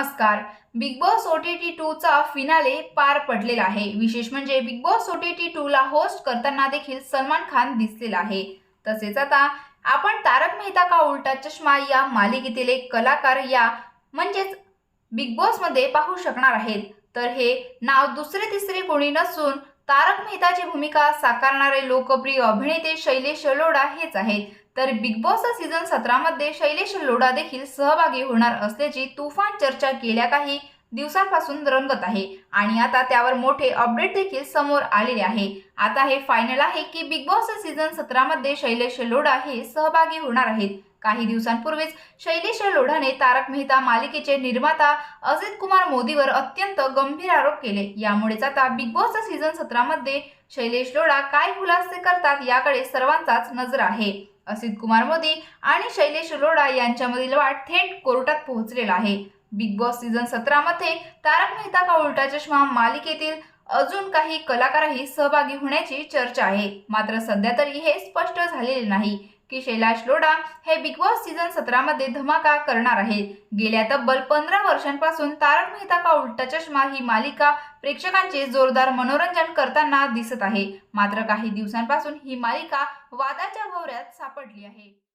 नमस्कार. Big boss O T T टूचा finale पार पडलेला आहे. विशेष म्हणजे big boss O T T टूला host करताना देखील सलमान खान दिसलेला आहे. तसेच आता आपण तारक मेहता का उलटा चष्मा या मालिकेतील एक कलाकार या म्हणजेच बिग बॉसमध्ये पाहू शकणार आहेत. तर हे नाव दुसरे तिसरे कोणी नसून तारक मेहताची भूमिका साकारणारे लोकप्रिय अभिनेते शैलेश लोढा हेच आहेत. तर बिग बॉस सीझन सतरामध्ये शैलेश लोढा देखील सहभागी होणार असल्याची तुफान चर्चा गेल्या काही दिवसांपासून रंगत आहे. आणि आता त्यावर मोठे अपडेट देखील समोर आलेले आहे. आता हे फायनल आहे की बिग बॉस सीझन सतरामध्ये शैलेश लोढा हे सहभागी होणार आहेत. काही दिवसांपूर्वीच शैलेश लोढाने तारक मेहता मालिकेचे निर्माता अजित कुमार मोदीवर अत्यंत गंभीर आरोप केले. यामुळेच आता बिग बॉस सीझन सतरामध्ये शैलेश लोढा काय खुलासे करतात याकडे सर्वांचाच नजर आहे. असित कुमार मोदी आणि शैलेश लोढा यांच्यामधील वाद थेट कोर्टात पोहोचलेला आहे. बिग बॉस सीझन सतरामध्ये तारक मेहता का उलटा चष्मा मालिकेतील अजून काही कलाकारही सहभागी होण्याची चर्चा आहे. मात्र सध्या तरी हे स्पष्ट झालेले नाही. की शैलाश लोढा हे बिग बॉस सीझन सतरामध्ये धमाका करणार आहेत. गेल्या तब्बल पंधरा वर्षांपासून तारक मेहता का उलटा चष्मा ही मालिका प्रेक्षकांचे जोरदार मनोरंजन करताना दिसत आहे. मात्र काही दिवसांपासून ही मालिका वादाच्या भोवऱ्यात सापडली आहे.